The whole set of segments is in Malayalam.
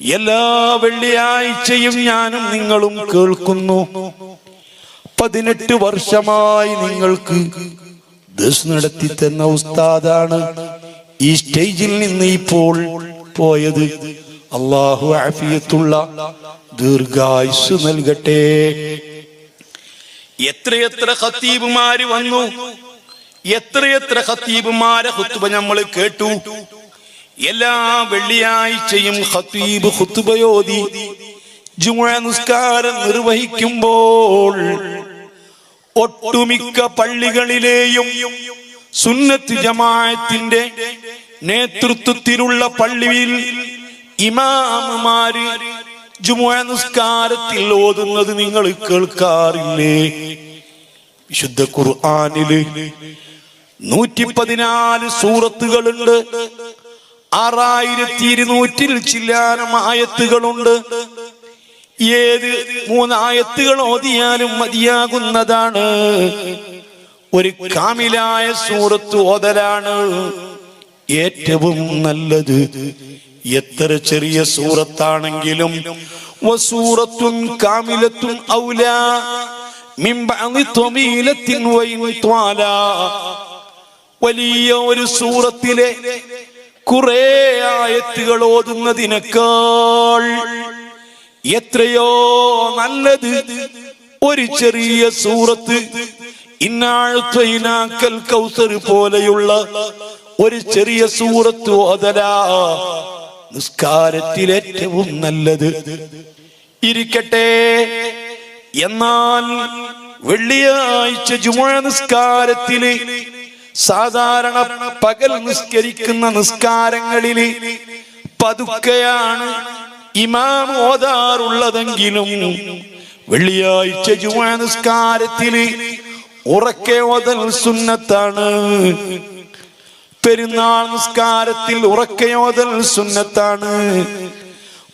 എല്ലാ വെള്ളിയാഴ്ചയും ഞാനും നിങ്ങളും കേൾക്കുന്നു. പതിനെട്ട് വർഷമായി നിങ്ങൾക്ക് ദസ് നടത്തി തന്ന ഉസ്താദാണ് ഈ സ്റ്റേജിൽ നിന്ന് ഇപ്പോൾ പോയത്. അള്ളാഹു ആഫിയത്തുള്ള ദീർഘായുസ് നൽകട്ടെ. എത്രയെത്ര ഖത്തീബുമാര് വന്നു. എത്രയെത്ര ഖത്തീബുമാരെ ഖുത്തുബ നമ്മൾ കേട്ടു. എല്ലാ വെള്ളിയാഴ്ചയും ഹത്തീബ് ഹുത്തുബയോദി ജുമുഅ നിസ്കാരം നിർവഹിക്കുമ്പോൾ ഒട്ടുമിക്ക പള്ളികളിലെയും സുന്നത്ത് ജമാഅത്തിന്റെ നേതൃത്വത്തിലുള്ള പള്ളിയിൽ ഇമാമുമാര് ജുമുഅ നിസ്കാരത്തിൽ ഓതുന്നത് നിങ്ങൾ കേൾക്കാറില്ലേ? വിശുദ്ധ ഖുർആാനിൽ നൂറ്റി പതിനാല് സൂറത്തുകളുണ്ട്. ആറായിരത്തി ഇരുന്നൂറ്റിൽ ചില്ലാനം ആയത്തുകളുണ്ട്. ഏത് മൂന്നായത്തുകൾ ഓതിയാലും മതിയാകുന്നതാണ്. ഒരു കാമിലായ സൂറത്ത് ഓതലാണ്. ഏറ്റവും നല്ലത് എത്ര ചെറിയ സൂറത്താണെങ്കിലും വസൂറത്തും കാമിലത്തും ഔല വലിയ ഒരു സൂറത്തിലെ കുറെ ആയത്തുകൾ ഓതുന്നതിനേക്കാൾ എത്രയോ നല്ലത്. ഒരു ചെറിയ സൂറത്ത് ഇന്നാഴ്ത്തൽ കൗസർ പോലെയുള്ള ഒരു ചെറിയ സൂറത്ത് ഓതലാ. നിസ്കാരത്തിൽ ഏറ്റവും നല്ലത്. ഇരിക്കട്ടെ. എന്നാൽ വെള്ളിയാഴ്ച ജുമുഅ നിസ്കാരത്തിൽ സാധാരണ പകൽ നിസ്കരിക്കുന്ന നിസ്കാരങ്ങളിൽ പതുക്കെയാണ് ഇമാം ഓതാറുള്ളതെങ്കിലും വെള്ളിയാഴ്ച ജുമാ നിസ്കാരത്തിൽ ഉറക്കെ ഓതൽ സുന്നത്താണ്. പെരുന്നാൾ നിസ്കാരത്തിൽ ഉറക്കയോതൽ സുന്നത്താണ്.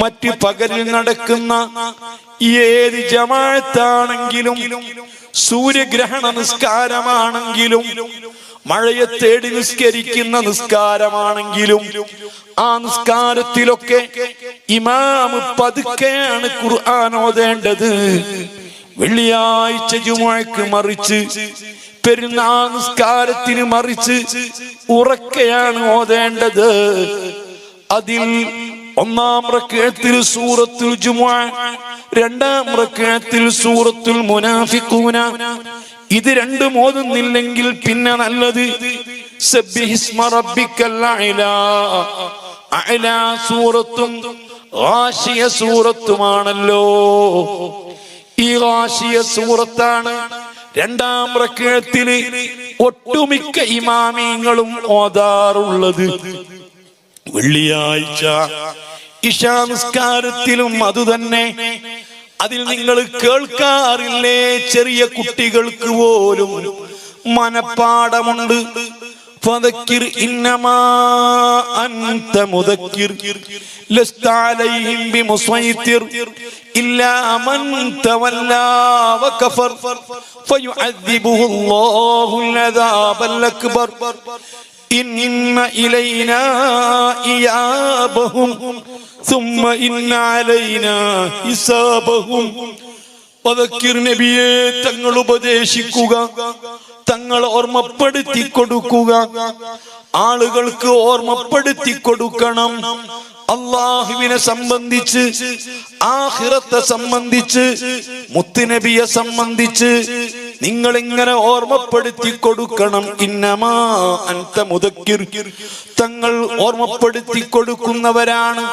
മറ്റ് പകലിൽ നടക്കുന്ന ഏത് ജമാഅത്താണെങ്കിലും സൂര്യഗ്രഹണ നിസ്കാരമാണെങ്കിലും മഴയെ തേടി നിസ്കരിക്കുന്ന നിസ്കാരമാണെങ്കിലും ആ നിസ്കാരത്തിലൊക്കെ ഇമാമ് പതുക്കെയാണ് ഖുർആൻ ഓതേണ്ടത്. വെള്ളിയാഴ്ച ജുമുഅക്ക് മറിച്ച് പെരുന്നാൾ നിസ്കാരത്തിന് മറിച്ച് ഉറക്കെയാണ് ഓതേണ്ടത്. അതിൽ ഒന്നാം പ്രക്കേത്തിൽ സൂറത്തുൽ ജുമുഅ രണ്ടാം പ്രക്കേത്തിൽ സൂറത്തുൽ മുനാഫിഖൂന ഇത് രണ്ടും ഓതുന്നില്ലെങ്കിൽ പിന്നെ നല്ലത്. സൂറത്തും ആശിയ സൂറത്തുമാണല്ലോ. ഈ ആശിയ സൂറത്താണ് രണ്ടാം റക്കഴത്തിൽ ഒട്ടുമിക്ക ഇമാമിങ്ങളും ഓതാറുള്ളത്. വെള്ളിയാഴ്ച ഇഷാ നിസ്കാരത്തിലും അതുതന്നെ അതിൽ നിങ്ങൾ കേൾക്കാറില്ലേ ചെറിയ കുട്ടികൾക്ക് പോലും മനപ്പാടമുണ്ട് فذكر إنما أنت مذكر لست عليهم بمسيطر إلا من تولى وكفر فيعذبه الله العذاب الأكبر إن إلينا إيابهم ثم إن علينا حسابهم പതക്കിർ നബിയെ തങ്ങൾ ഉപദേശിക്കുക തങ്ങൾ ഓർമ്മപ്പെടുത്തി കൊടുക്കുക ആളുകൾക്ക് ഓർമ്മപ്പെടുത്തി കൊടുക്കണം അള്ളാഹുവിനെ സംബന്ധിച്ച് ആഹിറത്തെ സംബന്ധിച്ച് മുത്തുനബിയെ സംബന്ധിച്ച് നിങ്ങൾ ഇങ്ങനെ ഓർമ്മപ്പെടുത്തി കൊടുക്കണം. ഇന്നമാ അന്ത മുതക്കിർ തങ്ങൾ ഓർമ്മപ്പെടുത്തി കൊടുക്കുന്നവരാണ്.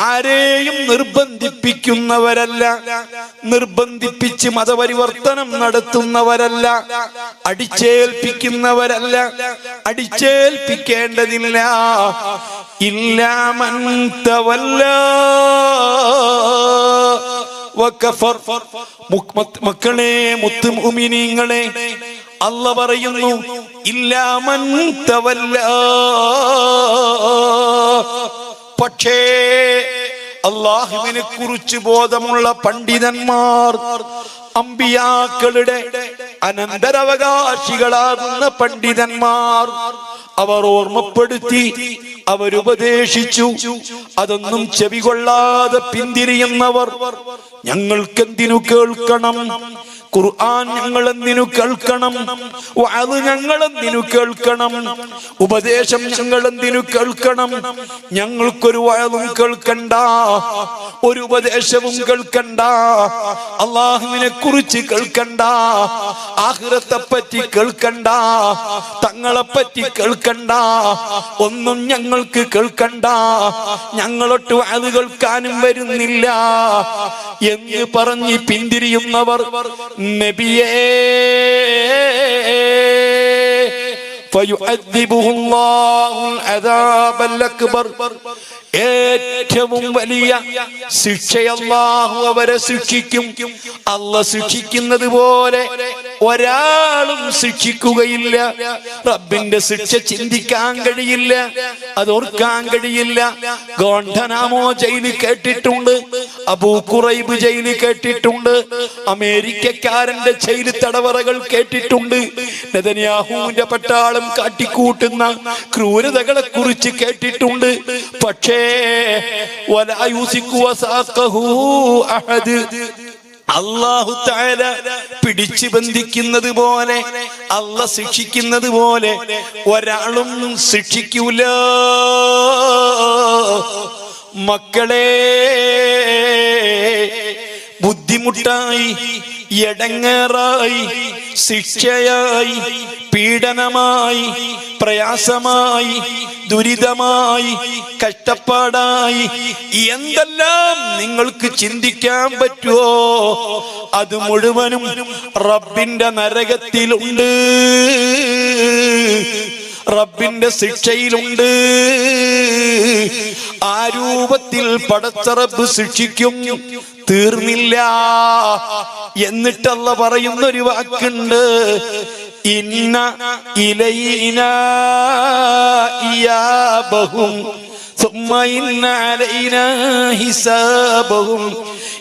ആരെയും നിർബന്ധിപ്പിക്കുന്നവരല്ല. നിർബന്ധിപ്പിച്ച് മതപരിവർത്തനം നടത്തുന്നവരല്ല. അടിച്ചേൽപ്പിക്കുന്നവരല്ല. അടിച്ചേൽപ്പിക്കേണ്ടതില്ല. ഇല്ലാമൻ മക്കളെ മുത്തുമിനിങ്ങളെ അല്ല പറയുന്നു ഇല്ലാമൻ തവല്ല. പക്ഷേ അള്ളാഹുവിനെ കുറിച്ച് ബോധമുള്ള പണ്ഡിതന്മാർ അമ്പിയാക്കളുടെ അനന്തരാവകാശികളാകുന്ന പണ്ഡിതന്മാർ അവർ ഓർമ്മപ്പെടുത്തി അവരുപദേശിച്ചു. അതൊന്നും ചെവികൊള്ളാതെ പിന്തിരിയുന്നവർ ഞങ്ങൾക്കെന്തിനു കേൾക്കണം? ഖുർആൻ ഞങ്ങൾ എന്തിനു കേൾക്കണം? അത് ഞങ്ങൾ എന്തിനു കേൾക്കണം? ഉപദേശം ഞങ്ങൾ എന്തിനു കേൾക്കണം? ഞങ്ങൾക്കൊരു വയതും കേൾക്കണ്ട. ഒരു ഉപദേശവും കേൾക്കണ്ട. അള്ളാഹുവിനെ കുറിച്ച് കേൾക്കണ്ട. ആഹ്റത്തെ പറ്റി കേൾക്കണ്ട. തങ്ങളെ പറ്റി കേൾക്കണ്ട. ഒന്നും ഞങ്ങൾക്ക് കേൾക്കണ്ട. ഞങ്ങളൊട്ട് അത് കേൾക്കാനും വരുന്നില്ല. എന്ന് പറഞ്ഞ് പിന്തിരിയുന്നവർ നബിയേ ഏറ്റവും വലിയ ശിക്ഷയല്ലാഹു അവരെ ശിക്ഷിക്കും. അല്ല ശിക്ഷിക്കുന്നത് പോലെ ഒരാളും ശിക്ഷിക്കുകയില്ല. റബ്ബിന്റെ ശിക്ഷ ചിന്തിക്കാൻ കഴിയില്ല. അത് ഓർക്കാൻ കഴിയില്ല. ഗോണ്ടനാമോ ജയിലിൽ കേട്ടിട്ടുണ്ട്. അബൂ കുറൈബ് ജയിലിൽ കേട്ടിട്ടുണ്ട്. അമേരിക്കക്കാരന്റെ ജയിൽ തടവറകൾ കേട്ടിട്ടുണ്ട്. നെതന്യാഹുവിന്റെ പട്ടാളം കാട്ടിക്കൂട്ടുന്ന ക്രൂരതകളെ കുറിച്ച് കേട്ടിട്ടുണ്ട്. പക്ഷേ അള്ളാഹു താര പിടിച്ചു ബന്ധിക്കുന്നത് പോലെ അല്ല ശിക്ഷിക്കുന്നത് പോലെ ഒരാളും ശിക്ഷിക്കൂല. മക്കളെ ബുദ്ധിമുട്ടായി എടങ്ങേറായി ശിക്ഷയായി പീഡനമായി പ്രയാസമായി ദുരിതമായി കഷ്ടപ്പാടായി എന്തെല്ലാം നിങ്ങൾക്ക് ചിന്തിക്കാൻ പറ്റുമോ അത് മുഴുവനും റബ്ബിന്റെ നരകത്തിലുണ്ട്. റബ്ബിന്റെ ശിക്ഷയിലുണ്ട്. ആ രൂപത്തിൽ പടച്ച റബ്ബ് ശിക്ഷിക്കും. തീർന്നില്ല. എന്നിട്ടല്ല പറയുന്ന ഒരു വാക്കുണ്ട്. ഇന്ന ഇലയിന ഇയാ ബഹും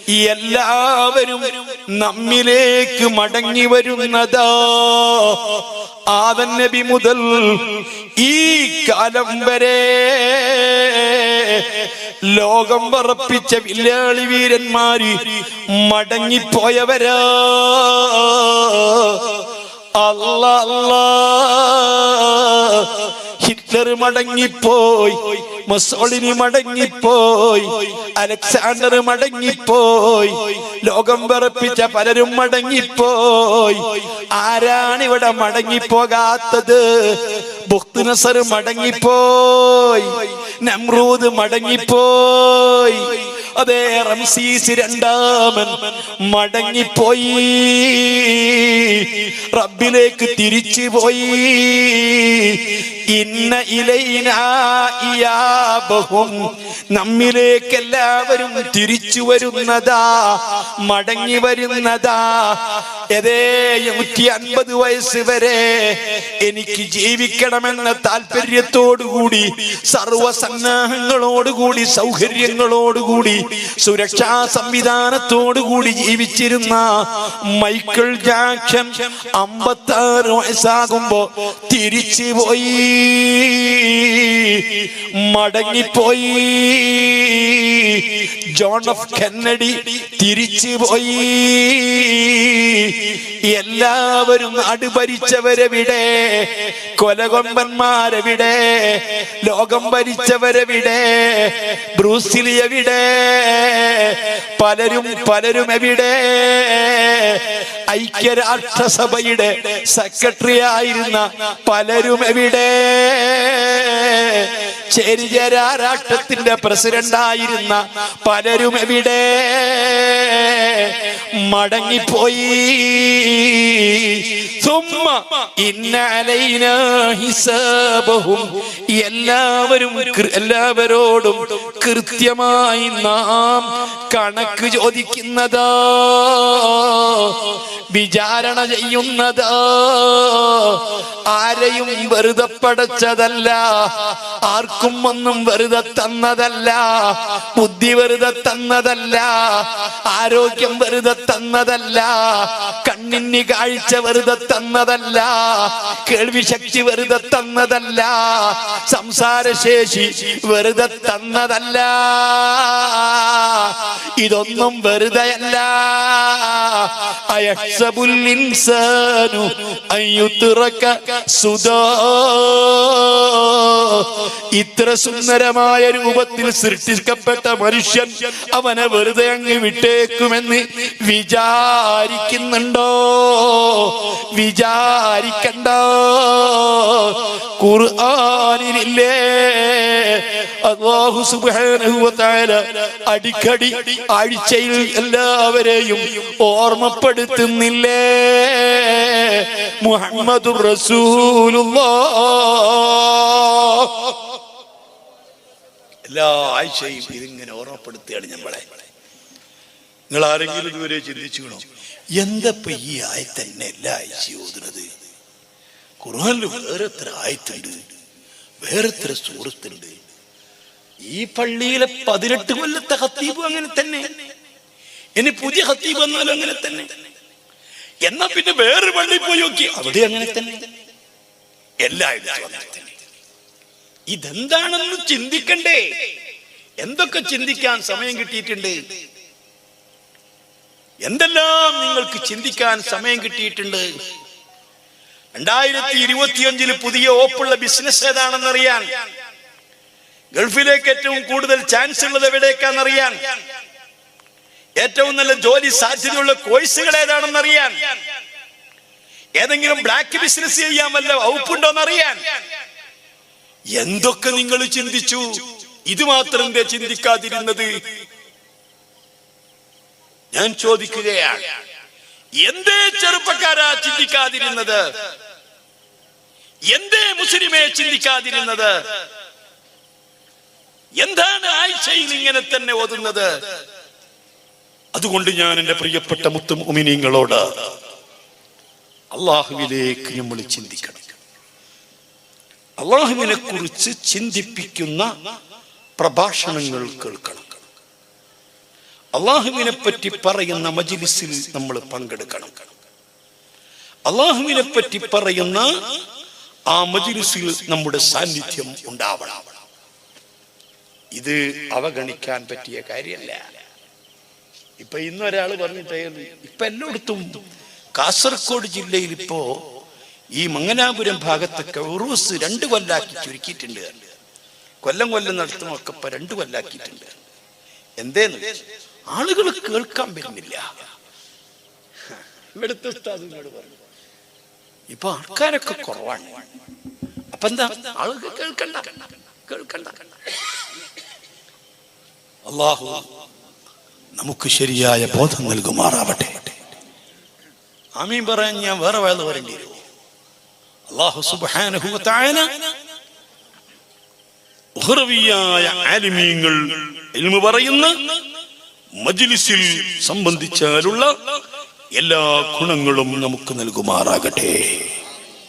എല്ലാവരും നമ്മിലേക്ക് മടങ്ങി വരുന്നതാ. ആദൻ നബി മുതൽ ഈ കാലം വരെ ലോകം പറപ്പിച്ച വില്ലാളി വീരന്മാര് മടങ്ങിപ്പോയവരാ. അല്ല അല്ലാ. ഹിറ്റ്ലർ മടങ്ങിപ്പോയി. മുസോളിനി മടങ്ങിപ്പോയി. അലക്സാണ്ടർ മടങ്ങിപ്പോയി. ലോകം വിറപ്പിച്ച പലരും മടങ്ങിപ്പോയി. ആരാണ് ഇവിടെ മടങ്ങിപ്പോകാത്തത്? ബുക്തുനസർ മടങ്ങിപ്പോയി. നമ്രൂദ് മടങ്ങിപ്പോയി. അതേ റംസീസ് രണ്ടാമൻ മടങ്ങിപ്പോയി. റബ്ബിലേക്ക് തിരിച്ചു പോയി. ഇന്ന ഇലയിനാബഹും നമ്മിലേക്ക് എല്ലാവരും തിരിച്ചു വരുന്നതാ മടങ്ങി വരുന്നതാ. ഏതേ നൂറ്റി അൻപത് വയസ്സ് വരെ എനിക്ക് ജീവിക്കണമെന്ന താല്പര്യത്തോടുകൂടി സർവസന്നാഹങ്ങളോടുകൂടി സൗകര്യങ്ങളോടുകൂടി സുരക്ഷാ സംവിധാനത്തോടു കൂടി ജീവിച്ചിരുന്ന മൈക്കിൾ ജാക്ഷൻ അമ്പത്തി ആറ് വയസ്സാകുമ്പോ തിരിച്ചു പോയി. മടങ്ങിപ്പോയി. ജോൺ ഓഫ് കെന്നഡി തിരിച്ചു പോയി. എല്ലാവരും അടുഭരിച്ചവരെ വിടെ. കൊലകൊമ്പന്മാരെ കൊലകൊമ്പന്മാരെവിടെ ലോകം ഭരിച്ചവരെവിടെ ബ്രൂസിലി എവിടെ പലരും പലരും എവിടെ? ഐക്യരാഷ്ട്രസഭയുടെ സെക്രട്ടറി ആയിരുന്ന പലരും എവിടെ? ചേരിചേരാ രാഷ്ട്രത്തിന്റെ പ്രസിഡന്റ് ആയിരുന്ന പലരും എവിടെ? മടങ്ങിപ്പോയി. എല്ലാവരും എല്ലാവരോടും കൃത്യമായി നാം കണക്ക് ചോദിക്കുന്നതാ വിചാരണ ചെയ്യുന്നതാ. ആരെയും വെറുതെ പടച്ചതല്ല ആർക്കും ആർക്കും ഒന്നും വെറുതെ തന്നതല്ല. ബുദ്ധി വെറുതെ തന്നതല്ല. ആരോഗ്യം വെറുതെ തന്നതല്ല. കണ്ണിന് കാഴ്ച വെറുതെ തന്നതല്ല. കേൾവി ശക്തി വെറുതെ തന്നതല്ല. സംസാരശേഷി വെറുതെ തന്നതല്ല. ഇതൊന്നും വെറുതെയല്ല. അയഹ്സബുൽ ഇൻസാനു അയ്യുത്രക സുദാ. ഇത്ര സുന്ദരമായ രൂപത്തിൽ സൃഷ്ടിക്കപ്പെട്ട മനുഷ്യൻ അവനെ വെറുതെ അങ്ങ് വിട്ടേക്കുമെന്ന് വിചാരിക്കുന്നുണ്ടോ? വിചാരിക്കണ്ട. തആല അടിക്കടി ആഴ്ചയിൽ എല്ലാവരെയും ഓർമ്മപ്പെടുത്തുന്നില്ലേ? മുഹമ്മദുർ റസൂലുള്ളാഹ് എല്ലാ ആഴ്ചയും ഇതിങ്ങനെ ഓർമ്മപ്പെടുത്തുകയാണ് നമ്മളെ നിങ്ങൾ ആരെങ്കിലും ഇതുവരെ ചിന്തിച്ചുകണോ എന്തപ്പ ഈ ആയത്തന്നെ എല്ലാ ആഴ്ചയും ഓതുന്നത്? ഖുർആാനിൽ വേറെ എത്ര ആയത്തുണ്ട് വേറെ എത്ര സുഹൃത്തുണ്ട് ഈ പള്ളിയിലെ പതിനെട്ട് കൊല്ലത്തെ ഹത്തീബും അങ്ങനെ തന്നെ. ഇനി പുതിയ ഹത്തീബ് വന്നാലും അങ്ങനെ തന്നെ. എന്നാ പിന്നെ വേറൊരു പള്ളി പോയി നോക്കി അവിടെ അങ്ങനെ തന്നെ. എല്ലായിടത്തും അങ്ങനെ തന്നെ ഇതെന്താണെന്ന് ചിന്തിക്കണ്ടേ? എന്തൊക്കെ ചിന്തിക്കാൻ സമയം കിട്ടിയിട്ടുണ്ട്? എന്തെല്ലാം നിങ്ങൾക്ക് ചിന്തിക്കാൻ സമയം കിട്ടിയിട്ടുണ്ട്? രണ്ടായിരത്തി ഇരുപത്തിയഞ്ചിൽ പുതിയ ഓപ്പുള്ള ബിസിനസ് ഏതാണെന്നറിയാൻ ഗൾഫിലേക്ക് ഏറ്റവും കൂടുതൽ ചാൻസ് ഉള്ളത് എവിടേക്കാണെന്നറിയാൻ ഏറ്റവും നല്ല ജോലി സാധ്യതയുള്ള കോഴ്സുകൾ ഏതാണെന്നറിയാൻ ഏതെങ്കിലും ബ്ലാക്ക് ബിസിനസ് ചെയ്യാൻ വല്ല വകുപ്പുണ്ടോന്നറിയാൻ എന്തൊക്കെ നിങ്ങൾ ചിന്തിച്ചു? ഇത് മാത്രം ചിന്തിക്കാതിരുന്നത്? ഞാൻ ചോദിക്കുകയാണ്. എന്തേ ചെറുപ്പക്കാരാ ചിന്തിക്കാതിരുന്നത്? എന്തേ മുസ്ലിമെ ചിന്തിക്കാതിരുന്നത്? എന്താണ് ആഴ്ചയിൽ ഇങ്ങനെ തന്നെ ഓതുന്നത്? അതുകൊണ്ട് ഞാൻ എന്റെ പ്രിയപ്പെട്ട മുത്തും ഉമിനിങ്ങളോട് അള്ളാഹുവിലേക്ക് നമ്മൾ ചിന്തിക്കണം. അള്ളാഹുവിനെ കുറിച്ച് ചിന്തിപ്പിക്കുന്ന പ്രഭാഷണങ്ങൾ കേൾക്കണം. അള്ളാഹുവിനെ പറ്റി പറയുന്ന മജിലിസിൽ നമ്മൾ പങ്കെടുക്കണം. അള്ളാഹുവിനെ പറ്റി പറയുന്ന ആ മജിലിസിൽ നമ്മുടെ സാന്നിധ്യം ഉണ്ടാവണം. ഇത് അവഗണിക്കാൻ പറ്റിയ കാര്യമല്ല. ഇപ്പൊ ഇന്നൊരാൾ പറഞ്ഞിട്ടേ ഇപ്പൊ എല്ലായിടത്തും കാസർഗോഡ് ജില്ലയിൽ ഇപ്പോ ഈ മംഗലാപുരം ഭാഗത്തൊക്കെ ഉറൂസ് രണ്ട് കൊല്ലാക്കി ചുരുക്കിയിട്ടുണ്ട്. കൊല്ലം കൊല്ലം നടത്തുമൊക്കെ ഇപ്പൊ രണ്ട് കൊല്ലാക്കിയിട്ടുണ്ട്. എന്തേന്ന്? ആളുകൾ കേൾക്കാൻ വരുന്നില്ല. ഇവിടുത്തെ പറഞ്ഞു. ഇപ്പൊ ആൾക്കാരൊക്കെ കുറവാണ്. അപ്പൊ എന്താ? ആളുകൾ കേൾക്കണ്ട. കേൾക്കണ്ട. അള്ളാഹു നമുക്ക് ശരിയായ ബോധം നൽകുമാറാവട്ടെ. ആമീൻ പറയാൻ ഞാൻ വേറെ വേറെ വരേണ്ടി വരും. അള്ളാഹു തആല ഉഹ്റവിയായ ആലിമീങ്ങൾ ഇൽമു പറയുന്ന മജ്ലിസിൽ സംബന്ധിച്ചാലുള്ള എല്ലാ ഗുണങ്ങളും നമുക്ക് നൽകുമാറാകട്ടെ.